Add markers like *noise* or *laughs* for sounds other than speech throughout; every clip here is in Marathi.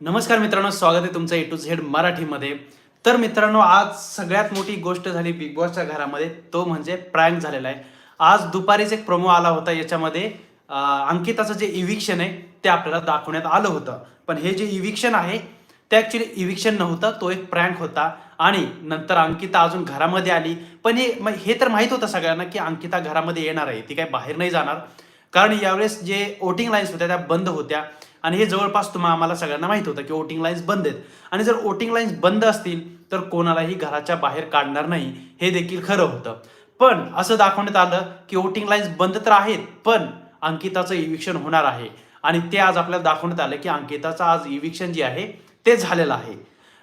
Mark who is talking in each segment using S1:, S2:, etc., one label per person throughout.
S1: नमस्कार मित्रांनो स्वागत आहे तुमचं ए टू झेड मराठीमध्ये. तर मित्रांनो आज सगळ्यात मोठी गोष्ट झाली बिग बॉसच्या घरामध्ये तो म्हणजे प्रँक झालेला आहे. आज दुपारीच एक प्रोमो आला होता याच्यामध्ये. अंकिताचं जे इव्हिक्शन आहे ते आपल्याला दाखवण्यात आलं होतं. पण हे जे इव्हिक्शन आहे ते ॲक्च्युली इव्हिक्शन नव्हतं तो एक प्रँक होता. आणि नंतर अंकिता अजून घरामध्ये आली. पण हे हे तर माहीत होतं सगळ्यांना की अंकिता घरामध्ये येणार आहे. ती काय बाहेर नाही जाणार. कारण यावेळेस जे वोटिंग लाईन्स होत्या त्या बंद होत्या. आणि हे जवळपास तुम्हाला आम्हाला सगळ्यांना माहीत होतं की वोटिंग लाईन्स बंद आहेत. आणि जर वोटिंग लाईन्स बंद असतील तर कोणालाही घराच्या बाहेर काढणार नाही. हे देखील खरं होतं. पण असं दाखवण्यात आलं की वोटिंग लाईन्स बंद तर आहेत पण अंकिताचं इव्हिक्शन होणार आहे. आणि ते आज आपल्याला दाखवण्यात आलं की अंकिताचं आज इव्हिक्शन जे आहे ते झालेलं आहे.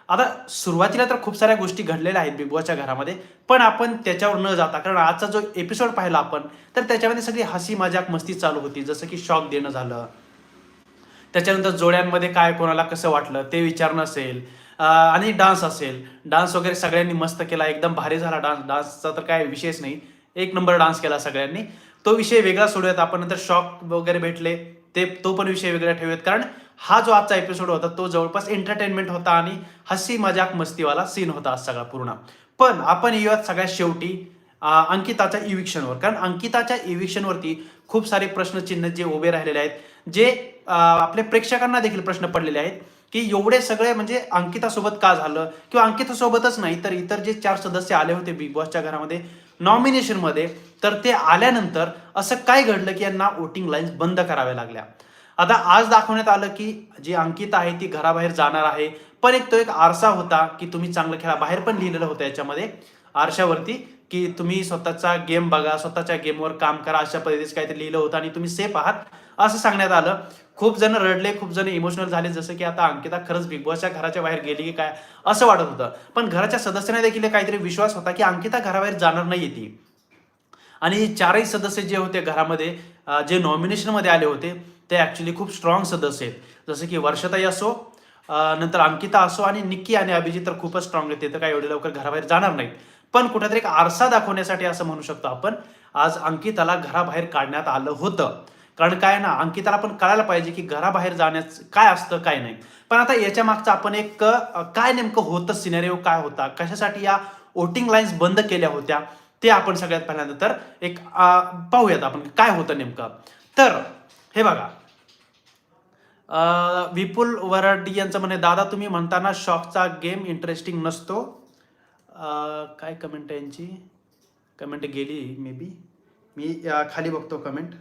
S1: आता सुरुवातीला तर खूप साऱ्या गोष्टी घडलेल्या आहेत बिग बॉसच्या घरामध्ये पण आपण त्याच्यावर न जाता कारण आजचा जो एपिसोड पाहिला आपण तर त्याच्यामध्ये सगळी हसी मजाक मस्ती चालू होती. जसं की शॉक देणं झालं त्याच्यानंतर जोड्यांमध्ये काय कोणाला कसं वाटलं ते विचारणं असेल आणि डान्स असेल. डान्स वगैरे सगळ्यांनी मस्त केला एकदम भारी झाला डान्स. डान्सचा तर काय विषयच नाही. एक नंबर डान्स केला सगळ्यांनी. तो विषय वेगळा सोडूयात. आपण नंतर शॉक वगैरे भेटले ते तो पण विषय वेगळा ठेवूयात. कारण हा जो आजचा एपिसोड होता तो जवळपास एंटरटेनमेंट होता आणि हसी मजाक मस्तीवाला सीन होता आज सगळा पूर्ण. पण आपण येऊयात सगळ्यात शेवटी अंकिताच्या इव्हिक्शनवर कारण अंकिताच्या इव्हिक्शनवरती खूप सारे प्रश्नचिन्ह जे उभे राहिलेले आहेत जे आपल्या प्रेक्षकांना देखील प्रश्न पडलेले आहेत की एवढे सगळे म्हणजे अंकितासोबत का झालं? किंवा अंकितासोबतच नाही तर इतर जे चार सदस्य आले होते बिग बॉसच्या घरामध्ये नॉमिनेशनमध्ये तर ते आल्यानंतर असं काय घडलं की यांना वोटिंग लाईन्स बंद कराव्या लागल्या? आता आज दाखवण्यात आलं की जी अंकिता आहे ती घराबाहेर जाणार आहे. पण एक तो एक आरसा होता की तुम्ही चांगलं खेळा बाहेर पण लिहिलेलं होतं याच्यामध्ये आरशावरती की तुम्ही स्वतःचा गेम बघा स्वतःच्या गेमवर काम करा अशा पद्धतीचं काहीतरी लिहिलं होतं आणि तुम्ही सेफ आहात असं सांगण्यात आलं. खूप जण रडले खूप जण इमोशनल झाले जसं की आता अंकिता खरंच बिग बॉसच्या घराच्या बाहेर गेली की काय असं वाटत होतं. पण घराच्या सदस्यांना देखील काहीतरी विश्वास होता की अंकिता घराबाहेर जाणार नाही ती. आणि हे चारही सदस्य जे होते घरामध्ये जे नॉमिनेशनमध्ये आले होते ते ॲक्च्युली खूप स्ट्रॉंग सदस्य आहेत. जसं की वर्षताई असो नंतर अंकिता असो आणि निक्की आणि अभिजित तर खूपच स्ट्रॉंग आहेत. ते तर काही एवढे लवकर घराबाहेर जाणार नाहीत. पण कुठेतरी एक आरसा दाखवण्यासाठी असं म्हणू शकतो आपण आज अंकिताला घराबाहेर काढण्यात आलं होतं. कारण काय ना अंकिताला पण कळायला पाहिजे की घराबाहेर जाण्याचं काय असतं काय नाही. पण आता याच्या मागचं आपण एक काय नेमकं होतं सिनेरिओ काय होता? कशासाठी या वोटिंग लाईन्स बंद केल्या होत्या? ते आपण सगळ्यात पहिल्यांदा तर एक पाहूयात आपण काय होतं नेमकं. तर हे बघा. विपुल वराडी यांचं म्हणे दादा तुम्ही म्हणताना शॉकचा गेम इंटरेस्टिंग नसतो. काय कमेंट यांची? कमेंट गेली मे बी मी खाली बघतो कमेंट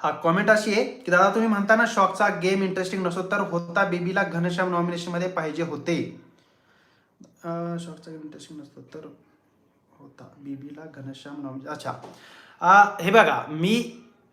S1: हा कॉमेंट अशी आहे की दादा तुम्ही म्हणताना शॉकचा गेम इंटरेस्टिंग नसतो तर होता बेबीला घनश्याम नॉमिनेशनमध्ये पाहिजे होते. शॉकचा गेम इंटरेस्टिंग नसतो तर होता बेबीला घनश्याम नॉमिनेशन अच्छा. हे बघा मी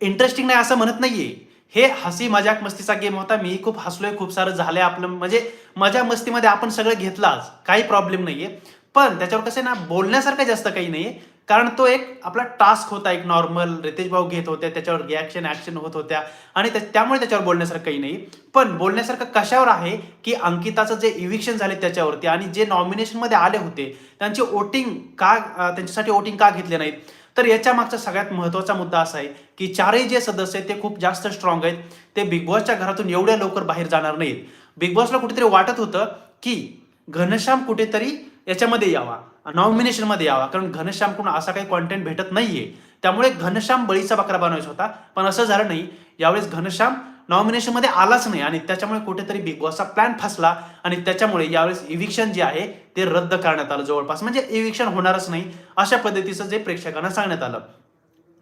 S1: इंटरेस्टिंग नाही असं म्हणत नाहीये. हे हसी मजाक मस्तीचा गेम होता मी खूप हसलोय खूप सारं झालंय आपलं म्हणजे मजा मस्तीमध्ये आपण सगळं घेतलाच काही प्रॉब्लेम नाहीये. पण त्याच्यावर कसं आहे ना बोलण्यासारखं जास्त काही नाहीये. कारण तो एक आपला टास्क होता एक नॉर्मल रितेश भाऊ घेत होते त्याच्यावर रिॲक्शन ॲक्शन होत होत्या. आणि त्या- त्यामुळे त्याच्यावर बोलण्यासारखं काही नाही. पण बोलण्यासारखं कशावर आहे की अंकिताचं जे इव्हिक्शन झाले त्याच्यावरती आणि जे नॉमिनेशनमध्ये आले होते त्यांची वोटिंग का त्यांच्यासाठी वोटिंग का घेतले नाहीत? तर याच्या मागचा सगळ्यात महत्त्वाचा मुद्दा असा आहे की चारही जे सदस्य आहेत ते खूप जास्त स्ट्रॉंग आहेत. ते बिग बॉसच्या घरातून एवढ्या लवकर बाहेर जाणार नाहीत. बिग बॉसला कुठेतरी वाटत होतं की घनश्याम कुठेतरी याच्यामध्ये यावा. नॉमिनेशनमध्ये यावा. कारण घनश्यामकडून असा काही कॉन्टेंट भेटत नाहीये. त्यामुळे घनश्याम बळीचा बकरा बनवायचा होता. पण असं झालं नाही. यावेळेस घनश्याम नॉमिनेशनमध्ये आलाच नाही. आणि त्याच्यामुळे कुठेतरी बिग बॉसचा प्लॅन फसला. आणि त्याच्यामुळे यावेळेस इव्हिक्शन जे आहे ते रद्द करण्यात आलं जवळपास. म्हणजे इव्हिक्शन होणारच नाही अशा पद्धतीचं जे प्रेक्षकांना सांगण्यात आलं.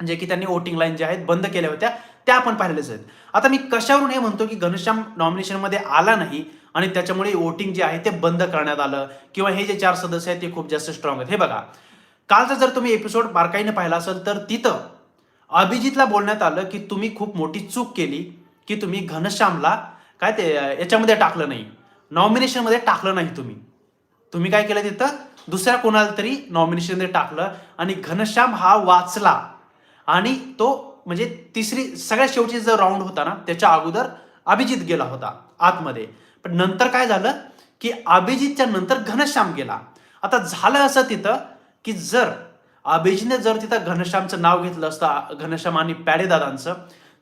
S1: जे की त्यांनी वोटिंग लाईन ज्या आहेत बंद केल्या होत्या. त्या आपण पाहिलेल्याच आहेत. आता मी कशावरून हे म्हणतो की घनश्याम नॉमिनेशनमध्ये आला नाही आणि त्याच्यामुळे वोटिंग जे आहे ते बंद करण्यात आलं किंवा हे जे चार सदस्य आहेत ते खूप जास्त स्ट्रॉंग आहेत. हे बघा. कालचा जर तुम्ही एपिसोड बारकाईने पाहिला असेल तर तिथं अभिजितला बोलण्यात आलं की तुम्ही खूप मोठी चूक केली की तुम्ही घनश्यामला काय ते याच्यामध्ये टाकलं नाही. नॉमिनेशनमध्ये टाकलं नाही तुम्ही. तुम्ही काय केलं तिथं? दुसऱ्या कोणाला तरी नॉमिनेशनमध्ये टाकलं आणि घनश्याम हा वाचला आणि तो म्हणजे तिसरी सगळ्यात शेवटी जो राऊंड होता ना त्याच्या अगोदर अभिजित गेला होता आतमध्ये. पण नंतर काय झालं की अभिजितच्या नंतर घनश्याम गेला. आता झालं असं तिथं की जर अभिजितने जर तिथं घनश्यामचं नाव घेतलं असतं घनश्याम आणि प्याडेदादांचं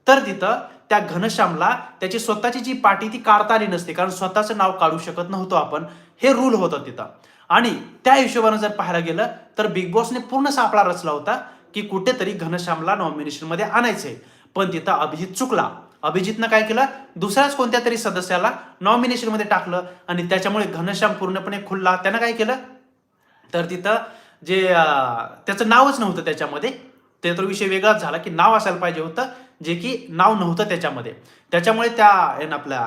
S1: तर तिथं त्या घनश्यामला त्याची स्वतःची जी पाठी ती काढता आली नसते कारण स्वतःचं नाव काढू शकत नव्हतो आपण हे रूल होतं तिथं. आणि त्या हिशोबानं जर पाहायला गेलं तर बिग बॉसने पूर्ण सापळा रचला होता की कुठेतरी घनश्यामला नॉमिनेशनमध्ये आणायचे पण तिथं अभिजित चुकला. अभिजितनं काय केलं? दुसऱ्याच कोणत्या तरी सदस्याला नॉमिनेशनमध्ये टाकलं आणि त्याच्यामुळे घनश्याम पूर्णपणे खुलला. त्यानं काय केलं? तर तिथं जे त्याचं नावच नव्हतं त्याच्यामध्ये. ते तर विषय वेगळाच झाला की नाव असायला पाहिजे होतं जे की नाव नव्हतं त्याच्यामध्ये. त्याच्यामुळे त्या आपल्या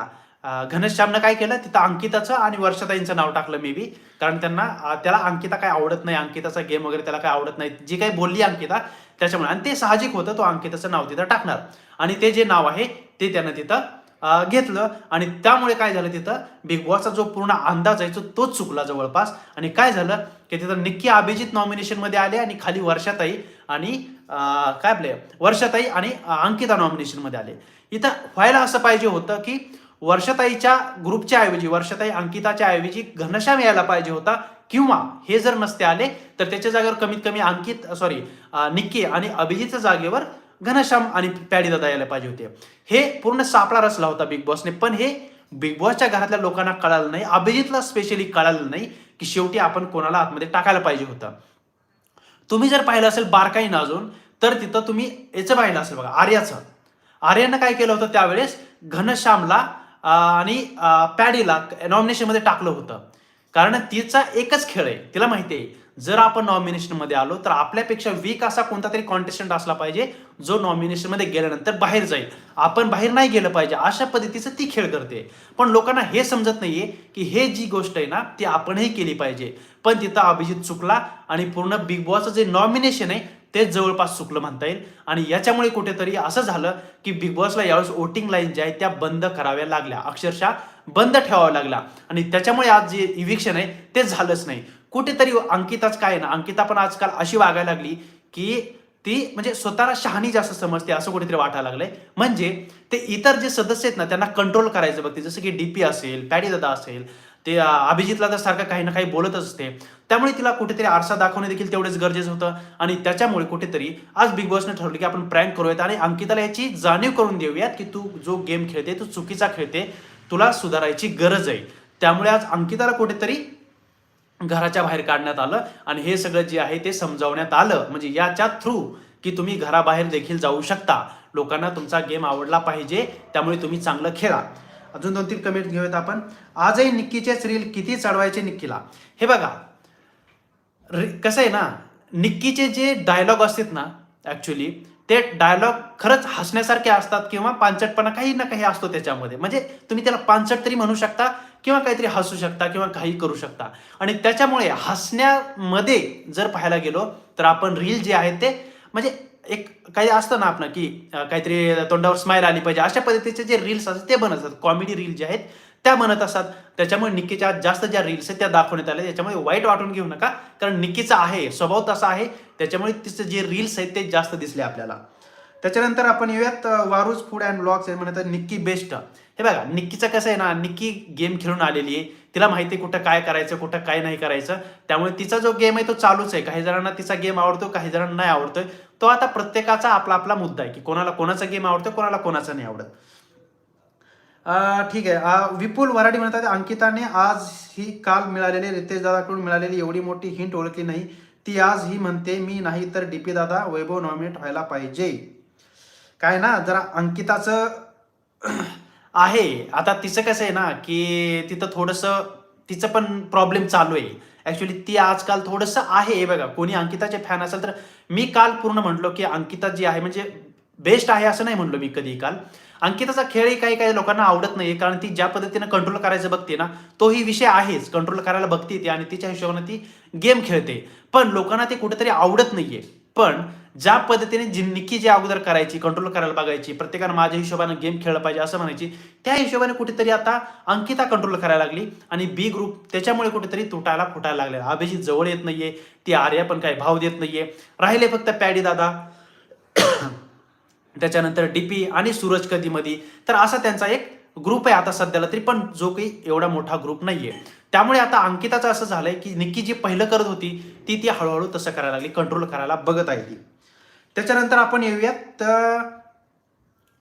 S1: घनश्यामनं काय केलं? तिथं अंकिताचं आणि वर्षाताईंचं नाव टाकलं मे बी कारण त्यांना त्याला अंकिता काय आवडत नाही. अंकिताचा गेम वगैरे त्याला काय आवडत नाही. जी काही बोलली अंकिता त्याच्यामुळे. आणि ते साहजिक होतं तो अंकिताचं नाव तिथं टाकणार. आणि ते जे नाव आहे ते त्यानं तिथं घेतलं. आणि त्यामुळे काय झालं तिथं? बिग बॉसचा जो पूर्ण अंदाज आहे तो तोच चुकला जवळपास. आणि काय झालं? की तिथं निक्की अभिजित नॉमिनेशनमध्ये आले आणि खाली वर्षाताई आणि काय आपले? वर्षाताई आणि अंकिता नॉमिनेशनमध्ये आले. इथं व्हायला असं पाहिजे होतं की वर्षताईच्या ग्रुपच्या ऐवजी वर्षताई अंकिताच्या ऐवजी घनश्याम यायला पाहिजे होता. किंवा हे जर नसते आले तर त्याच्या जागेवर कमीत कमी अंकित सॉरी निक्की आणि अभिजितच्या जागेवर घनश्याम आणि प्याडीदादा यायला पाहिजे होते. हे पूर्ण सापळा रचला होता बिग बॉसने पण हे बिग बॉसच्या घरातल्या लोकांना कळालं नाही अभिजितला स्पेशली कळालं नाही की शेवटी आपण कोणाला आतमध्ये टाकायला पाहिजे होतं. तुम्ही जर पाहिलं असेल बारकाईनं अजून तर तिथं तुम्ही याचं पाहिलं असेल बघा आर्याचं. आर्यानं काय केलं होतं त्यावेळेस घनश्यामला आणि पॅडीला नॉमिनेशनमध्ये टाकलं होतं. कारण तिचा एकच खेळ आहे. तिला माहिती आहे जर आपण नॉमिनेशनमध्ये आलो तर आपल्यापेक्षा वीक असा कोणता तरी कॉन्टेस्टंट असला पाहिजे जो नॉमिनेशनमध्ये गेल्यानंतर बाहेर जाईल. आपण बाहेर नाही गेलं पाहिजे अशा पद्धतीचं ती खेळ करते. पण लोकांना हे समजत नाहीये की हे जी गोष्ट आहे ना ती आपणही केली पाहिजे. पण तिथं अभिजित चुकला आणि पूर्ण बिग बॉसचं जे नॉमिनेशन आहे तेच जवळपास चुकलं म्हणता येईल. आणि याच्यामुळे कुठेतरी असं झालं की बिग बॉसला यावेळेस वोटिंग लाईन ज्या आहेत त्या बंद कराव्या लागल्या. अक्षरशः बंद ठेवाव्या लागल्या. आणि त्याच्यामुळे आज जे इव्हिक्शन आहे ते झालंच नाही. कुठेतरी अंकिताच काय आहे ना अंकिता पण आजकाल अशी वागायला लागली की ती म्हणजे स्वतःला शहाणी जास्त समजते असं कुठेतरी वाटायला लागलंय. म्हणजे ते इतर जे सदस्य आहेत ना त्यांना कंट्रोल करायचं बघते जसं की डीपी असेल पॅडी दादा असेल ते अभिजितला तर सारखं काही ना काही बोलतच असते. त्यामुळे तिला कुठेतरी आरसा दाखवणे देखील तेवढेच गरजेचं होतं. आणि त्याच्यामुळे कुठेतरी आज बिग बॉसने ठरवलं की आपण प्रँक करूयात आणि अंकिताला याची जाणीव करून देऊयात की तू जो गेम खेळते तू चुकीचा खेळते तुला सुधारायची गरज आहे. त्यामुळे आज अंकिताला कुठेतरी घराच्या बाहेर काढण्यात आलं आणि हे सगळं जे आहे ते समजावण्यात आलं. म्हणजे याच्या थ्रू की तुम्ही घराबाहेर देखील जाऊ शकता. लोकांना तुमचा गेम आवडला पाहिजे त्यामुळे तुम्ही चांगलं खेळा. अजून दोन तीन कमेंट घेऊयात आपण. आजही निक्कीचेच रील किती चढवायचे निक्कीला? हे बघा. कसं आहे ना निक्कीचे जे डायलॉग असतात ना ॲक्च्युली ते डायलॉग खरंच हसण्यासारखे असतात किंवा पांचटपणा काही ना काही असतो त्याच्यामध्ये. म्हणजे तुम्ही त्याला पांचट तरी म्हणू शकता किंवा काहीतरी हसू शकता किंवा काही करू शकता. आणि त्याच्यामुळे हसण्यामध्ये जर पाहायला गेलो तर आपण रील जे आहेत ते म्हणजे एक काही असतं ना आपलं की काहीतरी तोंडावर स्माईल आली पाहिजे. अशा पद्धतीचे जे रील्स असतात ते बनत असतात. कॉमेडी रील जे आहेत त्या बनत असतात. त्याच्यामुळे निक्कीच्या जास्त ज्या रील्स आहेत त्या दाखवण्यात आल्या. त्याच्यामुळे वाईट वाटून घेऊ नका. कारण निक्कीचा आहे स्वभाव तसा आहे. त्याच्यामुळे तिचं जे रील्स आहेत ते जास्त दिसले आपल्याला. त्याच्यानंतर आपण येऊयात वारूज फूड अँड ब्लॉग्स म्हणतात निक्की बेस्ट हे बघा निक्कीचं कसं आहे ना निक्की गेम खेळून आलेली आहे. तिला माहिती आहे कुठं काय करायचं कुठं काय नाही करायचं. त्यामुळे तिचा जो गेम आहे तो चालूच आहे. काही जणांना तिचा गेम आवडतो काही जणांना नाही आवडतोय. तो आता प्रत्येकाचा आपला आपला मुद्दा आहे की कोणाला कोणाचा गेम आवडतो कोणाला कोणाचा नाही आवडत. ठीक आहे. विपुल वराडी म्हणतात अंकिताने आज ही काल मिळालेली रितेश दादाकडून मिळालेली एवढी मोठी हिंट ओळखली नाही. ती आज ही म्हणते मी नाही तर डीपी दादा वैभव नॉमिनेट व्हायला पाहिजे. काय ना जरा अंकिताचं *clears throat* आहे. आता तिचं कसं आहे ना की तिथं थोडंसं तिचं पण प्रॉब्लेम चालू आहे. ऍक्च्युली ती आजकाल थोडंसं आहे. हे बघा कोणी अंकिताचे फॅन असेल तर मी काल पूर्ण म्हटलो की अंकिता जी आहे म्हणजे बेस्ट आहे असं नाही म्हणलो मी कधी काल. अंकिताचा खेळही काही काही लोकांना आवडत नाही कारण ती ज्या पद्धतीनं कंट्रोल करायचं बघते ना तोही विषय आहेच. कंट्रोल करायला बघते ती आणि तिच्या हिशोबाने ती गेम खेळते. पण लोकांना ते कुठेतरी आवडत नाहीये. पण ज्या पद्धतीने जी निक्की जी अगोदर करायची कंट्रोल करायला बघायची प्रत्येकानं माझ्या हिशोबाने गेम खेळला पाहिजे असं म्हणायची त्या हिशोबाने कुठेतरी आता अंकिता कंट्रोल करायला लागली आणि बी ग्रुप त्याच्यामुळे कुठेतरी तुटायला फुटायला लागले. अभिजित जवळ येत नाहीये ती आर्या पण काही भाव देत नाहीये. राहिले फक्त पॅडी दादा *coughs* त्याच्यानंतर डीपी आणि सूरज कधी तर असा त्यांचा एक ग्रुप आहे आता सध्याला तरी पण जो काही एवढा मोठा ग्रुप नाहीये. त्यामुळे आता अंकिताचं असं झालंय की निक्की जी पहिलं करत होती ती ती हळूहळू तसं करायला लागली कंट्रोल करायला बघत आहे ती त्याच्यानंतर आपण येऊयात तर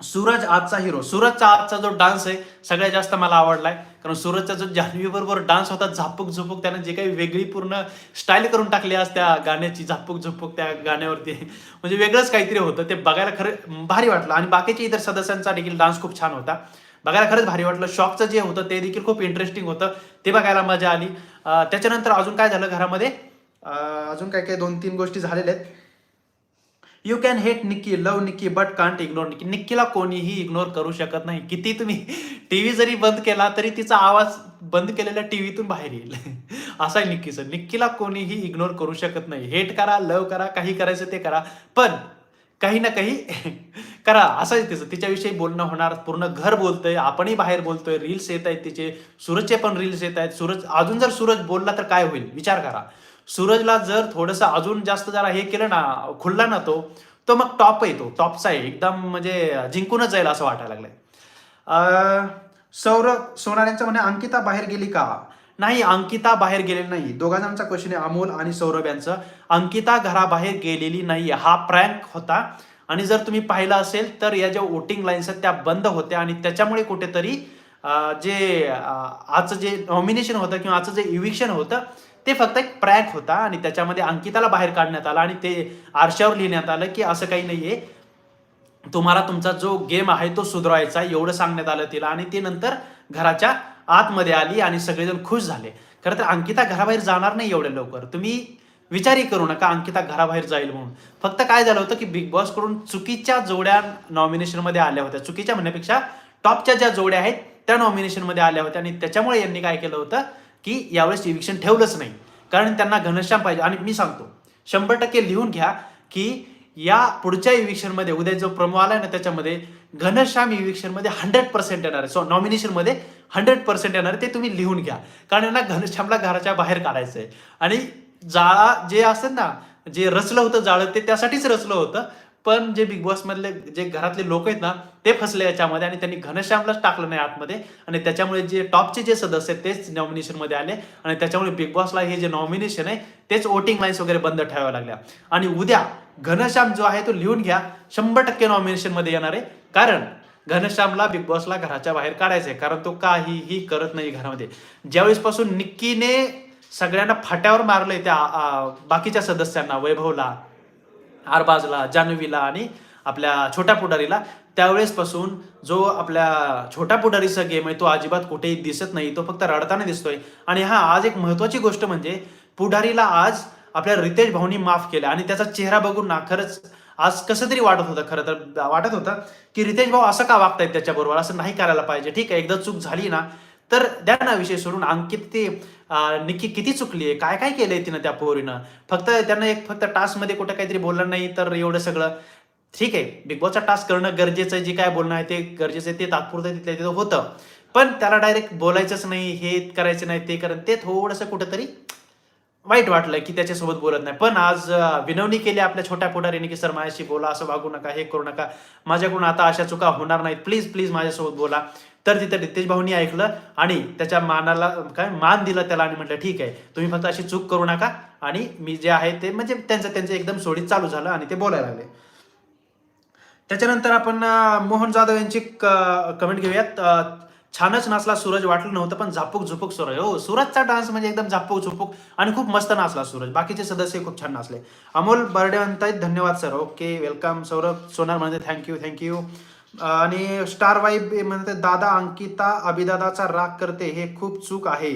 S1: सूरज आजचा हिरो सूरजचा आजचा जो डान्स आहे सगळ्यात जास्त मला आवडलाय. कारण सूरजचा जो जान्हवी बरोबर डान्स होता झापूक झुपूक त्याने जे काही वेगळी पूर्ण स्टाईल करून टाकली आज त्या गाण्याची झापूक झुपूक त्या गाण्यावरती. म्हणजे वेगळंच काहीतरी होतं. ते बघायला खरं भारी वाटलं. आणि बाकीच्या इतर सदस्यांचा देखील डान्स खूप छान होता. बघायला खरंच भारी वाटलं. शॉकचं जे होतं ते देखील खूप इंटरेस्टिंग होतं. ते बघायला मजा आली. त्याच्यानंतर अजून काय झालं घरामध्ये? अजून काय काय दोन तीन गोष्टी झालेल्या आहेत. You can hate Nikki love Nikki but can't ignore Nikki निक्कीला कोणीही इग्नोर करू शकत नाही. किती तुम्ही टीव्ही जरी बंद केला तरी तिचा आवाज बंद केलेल्या टीव्हीतून बाहेर येईल. असं आहे निक्कीचं निक्कीला कोणीही इग्नोर करू शकत नाही. हेट करा लव करा काही करायचं ते करा. पण काही ना काही *laughs* करा. असं आहे तिचं. तिच्याविषयी बोलणं होणार. पूर्ण घर बोलतंय. आपणही बाहेर बोलतोय. रील्स येत आहेत तिचे. सूरजचे पण रील्स येत आहेत. सूरज अजून जर सूरज बोलला तर काय होईल? विचार करा. सूरजला जर थोडंसं अजून जास्त जरा हे केलं ना खुलला ना तो तो मग टॉप आहे तो टॉपचा आहे एकदम म्हणजे जिंकूनच जाईल असं वाटायला लागलंय. अं, सौरभ सोनाऱ्यांचं म्हणे अंकिता बाहेर गेली का? नाही अंकिता बाहेर गेलेली नाही. दोघा जणांचा क्वेश्चन आहे अमोल आणि सौरभ यांचं. अंकिता घराबाहेर गेलेली नाही. हा प्रँक होता. आणि जर तुम्ही पाहिलं असेल तर या ज्या वोटिंग लाईन्स आहेत त्या बंद होत्या. आणि त्याच्यामुळे कुठेतरी जे आजचं जे नॉमिनेशन होतं किंवा आजचं जे इव्हिक्शन होतं ते फक्त एक प्रॅक होता आणि त्याच्यामध्ये अंकिताला बाहेर काढण्यात आला आणि ते आरशावर लिहिण्यात आलं की असं काही नाहीये. तुम्हाला तुमचा जो गेम आहे तो सुधारायचा एवढं सांगण्यात आलं तिला आणि ती नंतर घराच्या आतमध्ये आली आणि सगळेजण खुश झाले. खरं तर अंकिता घराबाहेर जाणार नाही एवढ्या लवकर. तुम्ही विचारही करू नका अंकिता घराबाहेर जाईल म्हणून. फक्त काय झालं होतं की बिग बॉसकडून चुकीच्या जोड्या नॉमिनेशनमध्ये आल्या होत्या. चुकीच्या म्हणण्यापेक्षा टॉपच्या ज्या जोड्या आहेत त्या नॉमिनेशनमध्ये आल्या होत्या आणि त्याच्यामुळे यांनी काय केलं होतं की यावेळेस इव्हिक्शन ठेवलंच नाही. कारण त्यांना घनश्याम पाहिजे. आणि मी सांगतो शंभर टक्के लिहून घ्या की या पुढच्या इव्हिक्शनमध्ये उद्या जो प्रमो आला ना त्याच्यामध्ये घनश्याम इव्हिक्शनमध्ये हंड्रेड पर्सेंट येणार आहे. सो नॉमिनेशनमध्ये हंड्रेड पर्सेंट येणार आहे ते तुम्ही लिहून घ्या. कारण यांना घनश्यामला घराच्या बाहेर काढायचं आहे आणि जाळा जे असेल ना जे रचलं होतं जाळं ते त्यासाठीच रचलं होतं. पण जे बिग बॉस मधले जे घरातले लोक आहेत ना ते फसले याच्यामध्ये आणि त्यांनी घनश्यामलाच टाकलं नाही आतमध्ये. आणि त्याच्यामुळे जे टॉपचे जे सदस्य आहेत तेच नॉमिनेशनमध्ये आले. आणि त्याच्यामुळे बिग बॉसला हे जे नॉमिनेशन आहे तेच वोटिंग लाईन्स वगैरे बंद ठेवाव्या लागल्या. आणि उद्या घनश्याम जो आहे तो लिहून घ्या. शंभर टक्के नॉमिनेशनमध्ये येणार आहे. कारण घनश्यामला बिग बॉसला घराच्या बाहेर काढायचं आहे. कारण तो काहीही करत नाही घरामध्ये. ज्यावेळेस पासून निक्कीने सगळ्यांना फाट्यावर मारलंय त्या बाकीच्या सदस्यांना वैभवला आरबाजला जान्हवीला आणि आपल्या छोट्या पुढारीला त्यावेळेसपासून जो आपल्या छोट्या पुढारीचा गेम आहे तो अजिबात कुठेही दिसत नाही तो फक्त रडताना दिसतोय. आणि हा आज एक महत्वाची गोष्ट म्हणजे पुढारीला आज आपल्या रितेश भाऊनी माफ केला आणि त्याचा चेहरा बघून ना खरंच आज कसं तरी वाटत होतं खरं तर वाटत होतं की रितेश भाऊ असं का वागतायत त्याच्याबरोबर? असं नाही करायला पाहिजे. ठीक आहे एकदा चूक झाली ना तर द्या ना विषय सोडून. अंकित ते निक्की किती चुकली आहे काय काय केलंय तिनं त्या पोरीनं? फक्त त्यांना एक फक्त टास्कमध्ये कुठं काहीतरी बोललं नाही तर एवढं सगळं. ठीक आहे बिग बॉसचा टास्क करणं गरजेचं आहे जे काय बोलणं आहे ते गरजेचं आहे ते तात्पुरतं तिथल्या तिथं होतं. पण त्याला डायरेक्ट बोलायचंच नाही हे करायचं नाही ते करणं ते थोडंसं कुठंतरी वाईट वाटलं की त्याच्यासोबत बोलत नाही. पण आज विनवणी केली आपल्या छोट्या पुढारीने की सर माझ्याशी बोला असं वागू नका हे करू नका. माझ्याकडून आता अशा चुका होणार नाहीत. प्लीज प्लीज माझ्यासोबत बोला. तर तिथे रितेश भाऊनी ऐकलं आणि त्याच्या मानाला काय मान दिला त्याला आणि म्हटलं ठीक आहे तुम्ही फक्त अशी चूक करू नका आणि मी जे आहे ते म्हणजे त्यांचं त्यांचं एकदम सोडीत चालू झालं आणि ते बोलायला लागले. त्याच्यानंतर आपण मोहन जाधव यांची कमेंट घेऊयात. छानच नाचला सूरज वाटलं नव्हतं पण झापूक झुपूक सूरज. हो सूरजचा डान्स म्हणजे एकदम झापूक झुपूक आणि खूप मस्त नाचला सूरज. बाकीचे सदस्य खूप छान नाचले. अमोल बर्डे म्हणतायत धन्यवाद sir. Okay welcome Saurabh Sonar म्हणते थँक्यू थँक्यू. आणि स्टार वाईब म्हणते दादा अंकिता अभिदादाचा राग करते हे खूप चूक आहे.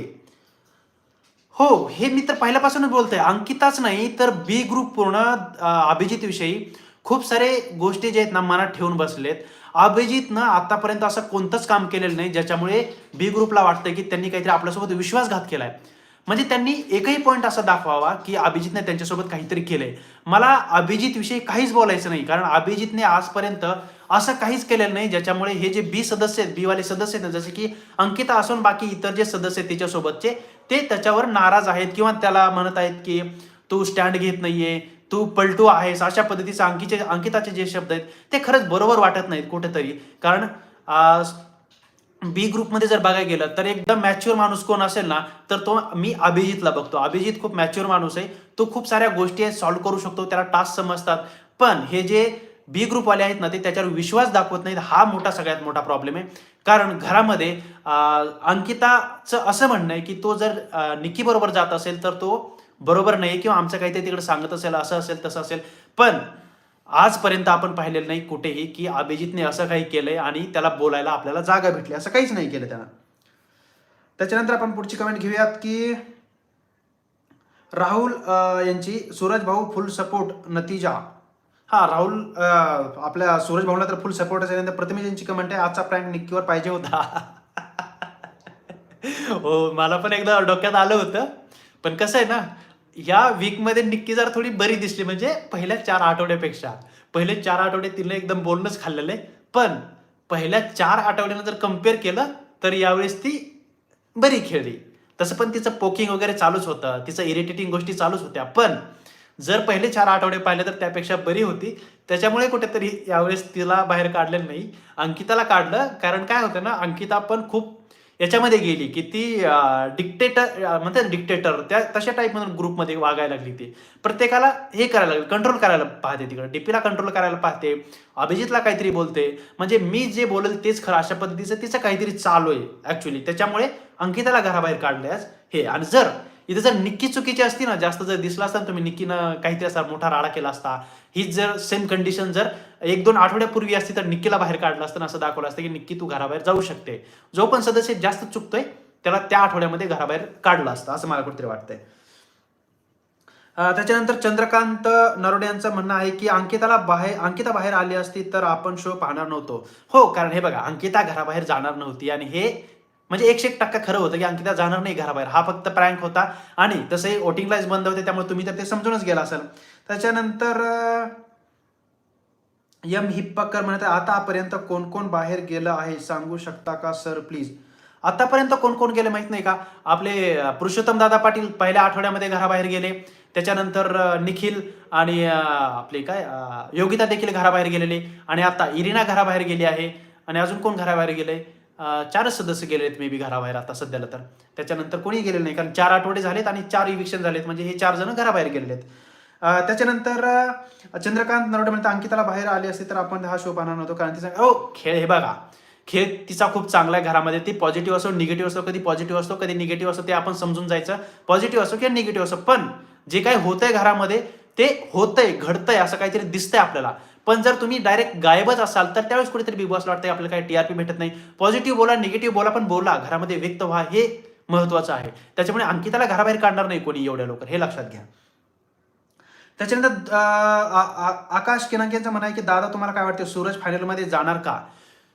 S1: हो हे मी तर पहिल्यापासूनच बोलतोय. अंकिताच नाही तर बी ग्रुप पूर्ण अभिजित विषयी खूप सारे गोष्टी जे आहेत ना मनात ठेवून बसलेत. अभिजितनं आतापर्यंत असं कोणतंच काम केलेलं नाही ज्याच्यामुळे बी ग्रुपला वाटतं की त्यांनी काहीतरी आपल्यासोबत विश्वासघात केलाय. म्हणजे त्यांनी एकही पॉईंट असा दाखवावा की अभिजितने त्यांच्यासोबत काहीतरी केलंय. मला अभिजित विषयी काहीच बोलायचं नाही कारण अभिजितने आजपर्यंत असं काहीच केलेलं नाही ज्याच्यामुळे हे जे बी सदस्य आहेत बीवाले सदस्य आहेत ना, जसे की अंकिता असून बाकी इतर जे सदस्य आहेत तिच्यासोबतचे ते त्याच्यावर नाराज आहेत किंवा त्याला म्हणत आहेत की तू स्टँड घेत नाहीये तू पलटू आहेस अशा पद्धतीचे अंकिचे अंकिताचे जे शब्द आहेत ते खरंच बरोबर वाटत नाहीत कुठेतरी. कारण बी ग्रुपमध्ये जर बघायला गेलं तर एकदम मॅच्युअर माणूस कोण असेल ना तर तो मी अभिजितला बघतो. अभिजित खूप मॅच्युअर माणूस आहे. तो खूप साऱ्या गोष्टी सॉल्व्ह करू शकतो त्याला टास्क समजतात. पण हे जे बी ग्रुपवाले आहेत ना ते त्याच्यावर विश्वास दाखवत नाहीत. हा मोठा सगळ्यात मोठा प्रॉब्लेम आहे. कारण घरामध्ये अंकिताचं असं म्हणणं आहे की तो जर निकीबरोबर जात असेल तर तो बरोबर नाही किंवा आमचं काहीतरी तिकडे सांगत असेल असं असेल तसं असेल. पण आजपर्यंत आपण पाहिलेलं नाही कुठेही की अभिजितने असं काही केलंय आणि त्याला बोलायला आपल्याला जागा भेटली. असं काहीच नाही केलं त्यानं. त्याच्यानंतर आपण पुढची कमेंट घेऊयात की राहुल यांची सूरज भाऊ फुल सपोर्ट नतीजा. हा राहुल आपल्या सूरज भाऊला तर फुल सपोर्ट आहे. नंतर यांची कमेंट आहे आजचा प्रँक निक्कीवर पाहिजे होता. *laughs* हो मला पण एकदा डोक्यात आलं होतं. पण कसं आहे ना या वीकमध्ये निक्की जरा थोडी बरी दिसली. म्हणजे पहिल्या चार आठवड्यापेक्षा. पहिले चार आठवडे तिला एकदम बोलणंच खाल्लेलं आहे. पण पहिल्या चार आठवड्यानं जर कंपेअर केलं तर यावेळेस ती बरी खेळली. तसं पण तिचं पोकिंग वगैरे चालूच होतं. तिचं इरिटेटिंग गोष्टी चालूच होत्या. पण जर पहिले चार आठवडे पाहिले तर त्यापेक्षा बरी होती. त्याच्यामुळे कुठेतरी यावेळेस तिला बाहेर काढलेलं नाही. अंकिताला काढलं. कारण काय होतं ना अंकिता पण खूप याच्यामध्ये गेली की ती डिक्टेटर म्हणतात डिक्टेटर त्या तशा टाईपमधून ग्रुपमध्ये वागायला लागली ती. प्रत्येकाला हे करायला लागली कंट्रोल करायला पाहते तिकडे. डीपीला कंट्रोल करायला पाहते. अभिजितला काहीतरी बोलते. म्हणजे मी जे बोलेल तेच खरं. अशा पद्धतीचं तिचं काहीतरी चालू आहे ॲक्च्युली त्याच्यामुळे अंकिताला घराबाहेर काढल्यास हे आणि जर इथे जर निक्की चुकीची असती ना जास्त जर दिसला असता तुम्ही निक्कीनं काहीतरी असा मोठा राडा केला असता ही जर सेम कंडिशन जर एक दोन आठवड्यापूर्वी असती तर निक्कीला बाहेर काढलं असतं असं दाखवलं असतं की निक्की तू घराबाहेर जाऊ शकते. जो पण सदस्य जास्त चुकतोय त्याला त्या आठवड्यामध्ये घराबाहेर काढलं असतं असं मला कुठेतरी वाटतंय. त्याच्यानंतर चंद्रकांत नरोडे यांचं म्हणणं आहे की अंकिताला बाहेर अंकिता बाहेर आली असती तर आपण शो पाहणार नव्हतो. हो कारण हे बघा अंकिता घराबाहेर जाणार नव्हती आणि हे म्हणजे एकशे एक टक्का खरं होतं की अंकिता जाणार नाही घराबाहेर. हा फक्त प्रँक होता आणि तसंही वोटिंगलाच बंद होते त्यामुळे तुम्ही तर ते समजूनच गेला असाल. त्याच्यानंतर यम हिप्पकर म्हणत आतापर्यंत कोण कोण बाहेर गेलं आहे? सांगू शकता का सर प्लीज आतापर्यंत कोण कोण गेले माहीत नाही का? आपले पुरुषोत्तम दादा पाटील पहिल्या आठवड्यामध्ये घराबाहेर गेले. त्याच्यानंतर निखिल आणि आपले काय योगिता देखील घराबाहेर गेलेले. आणि आता इरिना घराबाहेर गेली आहे. आणि अजून कोण घराबाहेर गेले आहे चारच सदस्य गेले आहेत मे बी घराबाहेर आता सध्याला तर. त्याच्यानंतर कोणी गेलेलं नाही कारण चार आठवडे झालेत आणि चार इव्हिक्शन झालेत. म्हणजे हे चार जण घराबाहेर गेलेले आहेत. त्याच्यानंतर चंद्रकांत नरोडे म्हणतात अंकिताला बाहेर आले असते तर आपण हा शो पाहणार नव्हतो. कारण तिचा ओ खेळ हे बघा. खेळ तिचा खूप चांगला आहे घरामध्ये. ती पॉझिटिव्ह असो निगेटिव्ह असो कधी पॉझिटिव्ह असतो कधी निगेटिव्ह असो ते आपण समजून जायचं. पॉझिटिव्ह असो किंवा निगेटिव्ह असो. पण जे काही होतंय घरामध्ये ते होतंय घडतंय असं काहीतरी दिसतंय आपल्याला. पण जर तुम्ही डायरेक्ट गायबच असाल तर त्यावेळेस कुठेतरी बिग बॉसला वाटतंय आपल्याला काही टीआरपी भेटत नाही. पॉझिटिव्ह बोला निगेटिव्ह बोला पण बोला. घरामध्ये व्यक्त व्हा हे महत्वाचं आहे. त्याच्यामुळे अंकिताला घराबाहेर काढणार नाही कोणी एवढ्या लवकर. हे लक्षात घ्या. त्याच्यानंतर आकाश किनाक यांचं म्हणा की दादा तुम्हाला काय वाटतं? सूरज फायनलमध्ये जाणार का?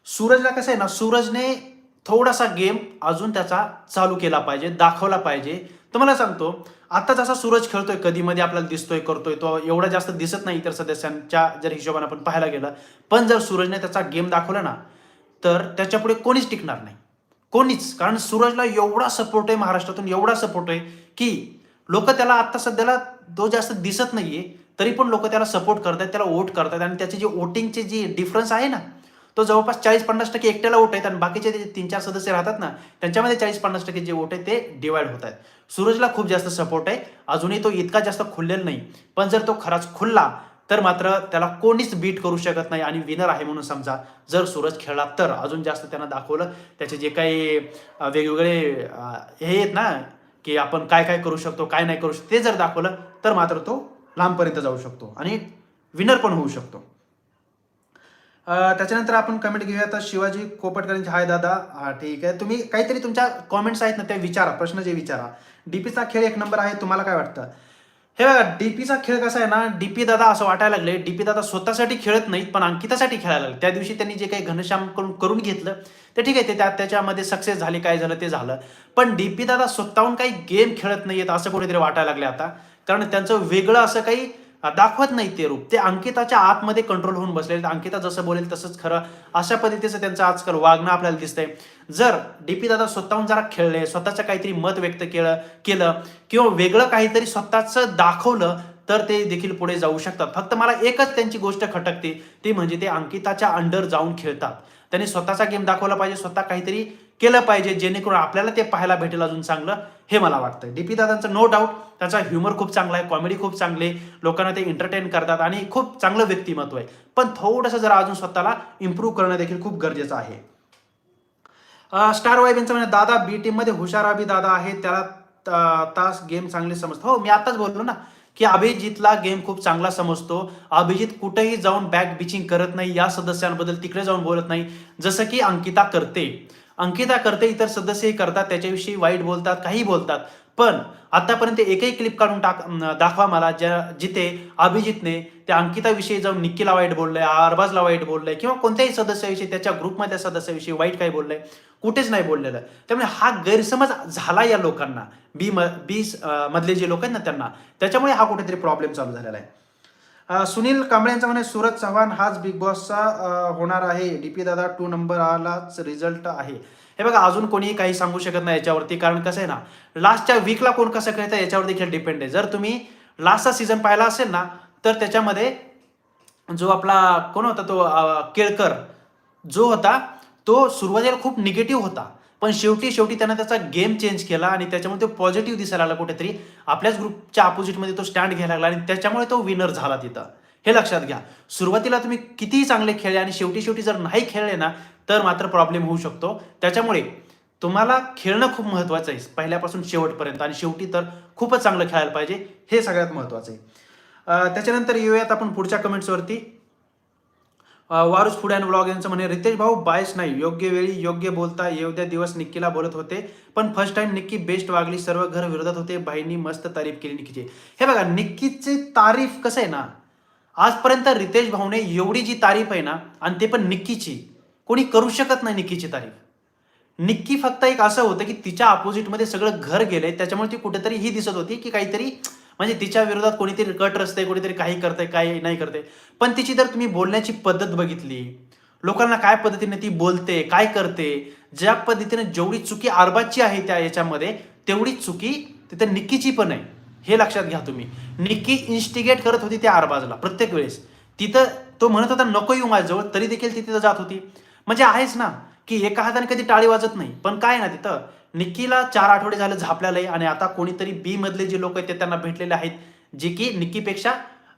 S1: सूरजला कसं आहे ना सूरजने थोडासा गेम अजून त्याचा चालू केला पाहिजे दाखवला पाहिजे. तुम्हाला सांगतो आता जसा सूरज खेळतोय कधी मध्ये आपल्याला दिसतोय करतोय तो एवढा जास्त दिसत नाही इतर सदस्यांच्या जर हिशोबाने आपण पाहायला गेलं. पण जर सूरजने त्याचा गेम दाखवला ना तर त्याच्यापुढे कोणीच टिकणार नाही. कोणीच. कारण सूरजला एवढा सपोर्ट आहे महाराष्ट्रातून एवढा सपोर्ट आहे की लोक त्याला आता सध्याला तो जास्त दिसत नाहीये तरी पण लोक त्याला सपोर्ट करतात त्याला वोट करतात आणि त्याची जी वोटिंगची जी डिफरन्स आहे ना तो जवळपास चाळीस पन्नास टक्के एकट्याला वोट आहेत आणि बाकीचे जे तीन चार सदस्य राहतात ना त्यांच्यामध्ये चाळीस पन्नास टक्के जे वोट आहेत ते डिवाइड होत आहेत. सूरजला खूप जास्त सपोर्ट आहे. अजूनही तो इतका जास्त खुललेला नाही. पण जर तो खराच खुलला तर मात्र त्याला कोणीच बीट करू शकत नाही आणि विनर आहे म्हणून समजा जर सूरज खेळला तर. अजून जास्त त्यांना दाखवलं त्याचे जे काही वेगवेगळे हे आहेत ना की आपण काय काय करू शकतो काय नाही करू शकतो ते जर दाखवलं तर मात्र तो लांबपर्यंत जाऊ शकतो आणि विनर पण होऊ शकतो. त्याच्यानंतर आपण कमेंट घेऊया. तर शिवाजी कोपटकरांचे हाय दादा. हा ठीक आहे. तुम्ही काहीतरी तुमच्या कॉमेंट्स आहेत ना त्या विचारा. प्रश्न जे विचारा. डीपीचा खेळ एक नंबर आहे तुम्हाला काय वाटतं? हे बघा डीपीचा खेळ कसा आहे ना डीपी दादा असं वाटायला लागले. डीपी दादा स्वतःसाठी खेळत नाहीत पण अंकितासाठी खेळायला लागले. त्या दिवशी त्यांनी जे काही घनश्याम करून करून घेतलं ते ठीक आहे ते त्या त्याच्यामध्ये सक्सेस झाले काय झालं ते झालं. पण डीपी दादा स्वतःहून काही गेम खेळत नाहीयेत असं कुठेतरी वाटायला लागले आता. कारण त्यांचं वेगळं असं काही दाखवत नाही ते रूप. ते अंकिताच्या आतमध्ये कंट्रोल होऊन बसले अंकिता जसं बोलेल तसंच खरं. अशा पद्धतीचं त्यांचं आजकाल वागणं आपल्याला दिसतंय. जर डीपी दादा स्वतःहून जरा खेळले स्वतःचं काहीतरी मत व्यक्त केलं केलं किंवा वेगळं काहीतरी स्वतःचं दाखवलं तर ते देखील पुढे जाऊ शकतात. फक्त मला एकच त्यांची गोष्ट खटकते. ती म्हणजे ते अंकिताच्या अंडर जाऊन खेळतात. त्यांनी स्वतःचा गेम दाखवला पाहिजे. स्वतः काहीतरी केलं पाहिजे जेणेकरून आपल्याला ते पाहायला भेटेल अजून चांगलं हे मला वाटतं डीपी दादांचं नो डाऊट त्यांचा ह्युमर खूप चांगला आहे कॉमेडी खूप चांगली आहे. लोकांना ते एंटरटेन करतात आणि खूप चांगलं व्यक्तिमत्व आहे. पण थोडंसं जरा अजून स्वतःला इम्प्रूव्ह करणं देखील खूप गरजेचं आहे. स्टार वाईब यांचं म्हणजे दादा बी टीममध्ये हुशार अभि दादा आहे त्याला तास गेम चांगले समजतो. हो मी आताच बोललो ना की अभिजितला गेम खूप चांगला समजतो. अभिजित कुठेही जाऊन बॅक बिचिंग करत नाही या सदस्यांबद्दल तिकडे जाऊन बोलत नाही. जसं की अंकिता करते. अंकिता करते इतर सदस्यही करतात त्याच्याविषयी वाईट बोलतात काही बोलतात. पण आतापर्यंत एकही क्लिप काढून टाक दाखवा मला ज्या जिथे अभिजितने त्या अंकिताविषयी जाऊन निक्कीला वाईट बोललंय अरबाजला वाईट बोललंय किंवा कोणत्याही सदस्याविषयी त्याच्या ग्रुपमधल्या सदस्याविषयी वाईट काही बोललंय कुठेच नाही बोललेलं. त्यामुळे हा गैरसमज झाला या लोकांना बी म बी मधले जे लोक आहेत ना त्यांना त्याच्यामुळे हा कुठेतरी प्रॉब्लेम चालू झालेला आहे. सुनील कांबळेंचं म्हणे सूरज चव्हाण हाच बिग बॉसचा होणार आहे. D P Dada two number आलाच रिझल्ट आहे. हे बघा अजून कोणीही काही सांगू शकत नाही याच्यावरती कारण कसं आहे ना लास्टच्या वीकला कोण कसं खेळतं याच्यावर देखील डिपेंड आहे. जर तुम्ही लास्टचा सीझन पाहिला असेल ना तर त्याच्यामध्ये जो आपला कोण होता तो केळकर जो होता तो सुरुवातीला खूप निगेटिव्ह होता. पण शेवटी शेवटी त्यानं त्याचा गेम चेंज केला आणि त्याच्यामुळे तो पॉझिटिव्ह दिसायला लागला कुठेतरी. आपल्याच ग्रुपच्या अपोजिटमध्ये तो स्टँड घ्यायला लागला आणि त्याच्यामुळे तो विनर झाला तिथं. हे लक्षात घ्या. सुरुवातीला तुम्ही कितीही चांगले खेळले आणि शेवटी शेवटी जर नाही खेळले ना तर मात्र प्रॉब्लेम होऊ शकतो. त्याच्यामुळे तुम्हाला खेळणं खूप महत्त्वाचं आहे पहिल्यापासून शेवटपर्यंत. आणि शेवटी तर खूपच चांगलं खेळायला पाहिजे हे सगळ्यात महत्त्वाचं आहे. त्याच्यानंतर येऊयात आपण पुढच्या कमेंट्सवरती वारुस फूड अँड ब्लॉग यांचं म्हणे रितेश भाऊ बायस नाही. योग्य वेळी योग्य बोलता येऊ द्या दिवस निक्कीला बोलत होते पण फर्स्ट टाइम निक्की बेस्ट वागली सर्व घर विरोधात होते. बाईंनी मस्त तारीफ केली निक्कीची. हे बघा निक्कीची तारीफ कसं आहे ना आजपर्यंत रितेश भाऊने एवढी जी तारीफ आहे ना आणि ते पण निक्कीची कोणी करू शकत नाही निक्कीची तारीफ. निक्की फक्त एक असं होतं की तिच्या अपोजिटमध्ये सगळं घर गेलंय त्याच्यामुळे ती कुठेतरी ही दिसत होती की काहीतरी म्हणजे तिच्या विरोधात कोणीतरी कट रचतंय कोणीतरी काही करतंय काही नाही करते पण तिची जर तुम्ही बोलण्याची पद्धत बघितली लोकांना काय पद्धतीने ती बोलते काय करते ज्या पद्धतीने जेवढी चुकी अरबाजची आहे त्या याच्यामध्ये तेवढी चुकी तिथे निक्कीची पण आहे. हे लक्षात घ्या तुम्ही. निक्की इन्स्टिगेट करत होती त्या अरबाजला प्रत्येक वेळेस. तिथं तो म्हणत होता नको येऊ माझ्याजवळ. तरी देखील ती तिथं जात होती. म्हणजे आहेच ना की एका हाताने कधी टाळी वाजत नाही. पण काय ना तिथं निक्कीला चार आठवडे झाले झापल्याला आहे आणि आता कोणीतरी बी मधले जे लोक आहेत ते त्यांना भेटलेले आहेत जे की निक्कीपेक्षा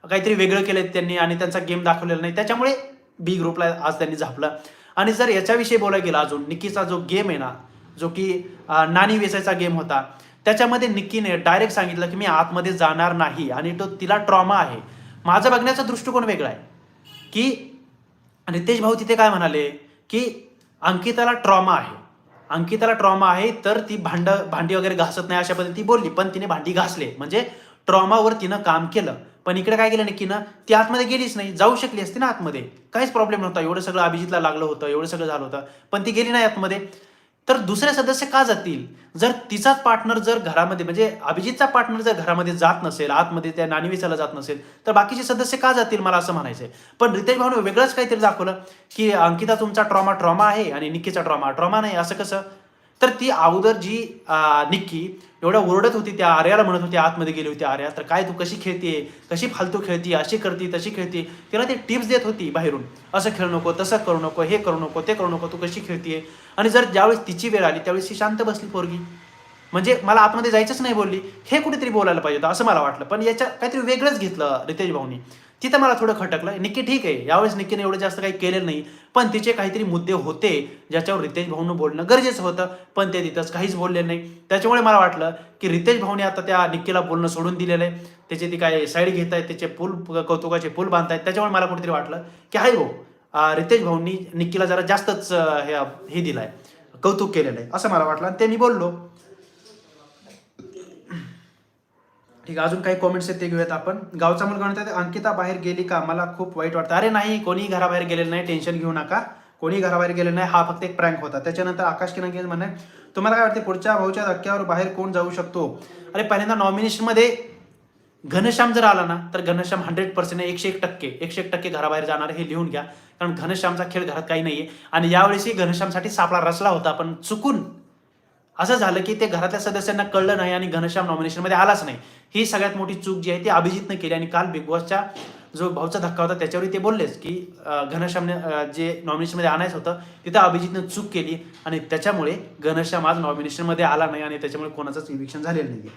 S1: काहीतरी वेगळं केलंय त्यांनी आणि त्यांचा गेम दाखवलेला नाही. त्याच्यामुळे बी ग्रुपला आज त्यांनी झापलं. आणि जर याच्याविषयी बोलायला गेला अजून निक्कीचा जो गेम आहे ना जो की नाणी वेचायचा गेम होता त्याच्यामध्ये निक्कीने डायरेक्ट सांगितलं की मी आतमध्ये जाणार नाही आणि तो तिला ट्रॉमा आहे. माझा बघण्याचा दृष्टिकोन वेगळा आहे. की रितेश भाऊ तिथे काय म्हणाले? की अंकिताला ट्रॉमा आहे. अंकिताला ट्रॉमा आहे तर ती भांड भांडी वगैरे घासत नाही अशा पद्धती ती बोलली. पण तिने भांडी घासले. म्हणजे ट्रॉमावर तिनं काम केलं. पण इकडे काय केलं नक्की ना ती आतमध्ये गेलीच नाही. जाऊ शकली असती ना आतमध्ये. काहीच प्रॉब्लेम नव्हता. एवढं सगळं अभिजितला लागलं होतं एवढं सगळं झालं होतं. पण ती गेली नाही आतमध्ये. तर दुसरे सदस्य का जातील? जर तिचाच पार्टनर जर घरामध्ये म्हणजे अभिजितचा पार्टनर जर घरामध्ये जात नसेल आतमध्ये त्या नानिवेचाला जात नसेल तर बाकीचे सदस्य का जातील मला असं म्हणायचंय. पण रितेश भाऊने वेगळंच काहीतरी दाखवलं की अंकिता तुमचा ट्रॉमा ट्रॉमा आहे आणि निक्कीचा ट्रॉमा ट्रॉमा नाही असं कसं? तर ती अगोदर जी निक्की एवढं ओरडत होती त्या आर्याला म्हणत होती आतमध्ये गेली होती आर्या तर काय तू कशी खेळते कशी फालतू खेळती? अशी करते तशी खेळते? तिला ते टिप्स देत होती बाहेरून. असं खेळू नको तसं करू नको हे करू नको ते करू नको तू कशी खेळतीये? आणि जर ज्यावेळेस तिची वेळ आली त्यावेळेस ती शांत बसली पोरगी. म्हणजे मला आतमध्ये जायचंच नाही बोलली हे कुठेतरी बोलायला पाहिजे होतं असं मला वाटलं. पण याच्या काहीतरी वेगळंच घेतलं रितेश भाऊनी. तिथं मला थोडं खटकलं निक्की ठीक आहे यावेळेस निक्कीने एवढं जास्त काही केलेलं नाही. पण तिचे काहीतरी मुद्दे होते ज्याच्यावर रितेश भाऊनं बोलणं गरजेचं होतं पण ते तिथंच काहीच बोलले नाही. त्याच्यामुळे मला वाटलं की रितेश भाऊने आता त्या निक्कीला बोलणं सोडून दिलेलं आहे. त्याचे ती काय साईड घेत आहेत त्याचे पूल कौतुकाचे पूल बांधतायत त्याच्यामुळे मला कुठेतरी वाटलं की हाय भाऊ रितेश भाऊंनी निक्कीला जरा जास्तच हे दिलं दिलंय. कौतुक केलेलं आहे. असं मला वाटलं. आणि ते मी बोललो. ठीक आहे अजून काही कॉमेंट्स आहेत ते घेऊयात आपण. गावचा मुलगा म्हणतात अंकिता बाहेर गेली का? मला खूप वाईट वाटतं. अरे नाही कोणीही घराबाहेर गेलेलं नाही. टेन्शन घेऊ नका. कोणी घराबाहेर गेले नाही. हा फक्त एक प्रँक होता. त्याच्यानंतर आकाश किरण म्हणे तुम्हाला काय वाटते पुढच्या भाऊच्या धक्क्यावर बाहेर कोण जाऊ शकतो? अरे पहिल्यांदा नॉमिनेशनमध्ये घनश्याम जर आला ना तर घनश्याम हंड्रेड पर्सेंट एकशे एक टक्के एकशे एक टक्के घराबाहेर जाणार हे लिहून घ्या. कारण घनश्यामचा खेळ घरात काही नाहीये. आणि यावेळेसही घनश्यामसाठी सापळा रचला होता पण चुकून असं झालं की ते घरातल्या सदस्यांना कळलं नाही आणि घनश्याम नॉमिनेशनमध्ये आलाच नाही. ही सगळ्यात मोठी चूक जी आहे ती अभिजितनं केली आणि काल बिग बॉसच्या जो भाऊचा धक्का होता त्याच्यावर ते बोललेच की घनश्यामने जे नॉमिनेशनमध्ये आणायचं होतं तिथं अभिजितनं चूक केली आणि त्याच्यामुळे घनश्याम आज नॉमिनेशनमध्ये आला नाही आणि त्याच्यामुळे कोणाचंच इव्हिक्शन झालेलं नाही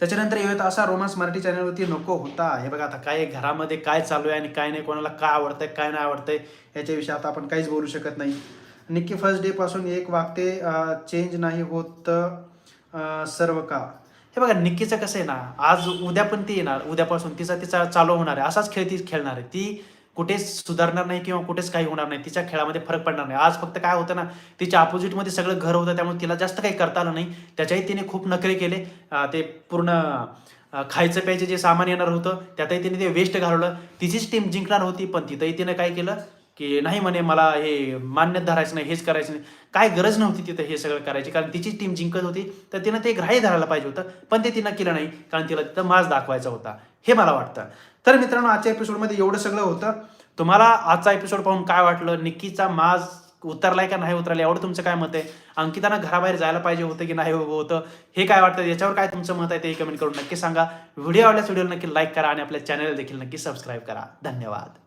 S1: त्याच्यानंतर येत असा रोमांस मराठी चॅनलवरती नको होता. हे बघा आता काय घरामध्ये काय चालू आहे आणि काय नाही कोणाला काय आवडतंय काय नाही आवडतंय याच्याविषयी आता आपण काहीच बोलू शकत नाही. निक्की फर्स्ट डे पासून एक वागते चेंज नाही होत सर्व का? हे बघा निक्कीचं कसं आहे ना आज उद्या पण ती येणार उद्यापासून तिचा तिचा चालू होणार आहे असाच खेळ ती खेळणार आहे. ती कुठेच सुधारणार नाही किंवा कुठेच काही होणार नाही. तिच्या खेळामध्ये फरक पडणार नाही. आज फक्त काय होतं ना तिच्या अपोजिटमध्ये सगळं घर होतं त्यामुळे तिला जास्त काही करता आलं नाही. त्याच्याही तिने खूप नखरे केले. ते पूर्ण खायचं प्यायचं जे सामान येणार होतं त्यातही तिने ते वेस्ट घालवलं. तिचीच टीम जिंकणार होती पण तिथंही तिने काय केलं की नाही म्हणे मला हे मान्य धरायचं नाही हेच करायचं नाही. काय गरज नव्हती तिथं हे सगळं करायची कारण तिची टीम जिंकत होती तर तिनं ते ग्राह्य धरायला पाहिजे होतं पण ते तिनं केलं नाही कारण तिला तिथं माज दाखवायचा होता. हे मला वाटतं. तर मित्रांनो आजच्या एपिसोडमध्ये एवढं सगळं होतं. तुम्हाला आजचा एपिसोड पाहून काय वाटलं? निक्कीचा माज उतरलाय का नाही उतरलाय? एवढं तुमचं काय मत आहे? अंकितानं घराबाहेर जायला पाहिजे होतं की नाही हो- होतं? हे काय वाटतं? याच्यावर काय तुमचं मत आहे ते कमेंट करून नक्की सांगा. व्हिडिओ आवडल्यास व्हिडिओला नक्की लाईक करा आणि आपल्या चॅनल देखील नक्की सबस्क्राईब करा. धन्यवाद.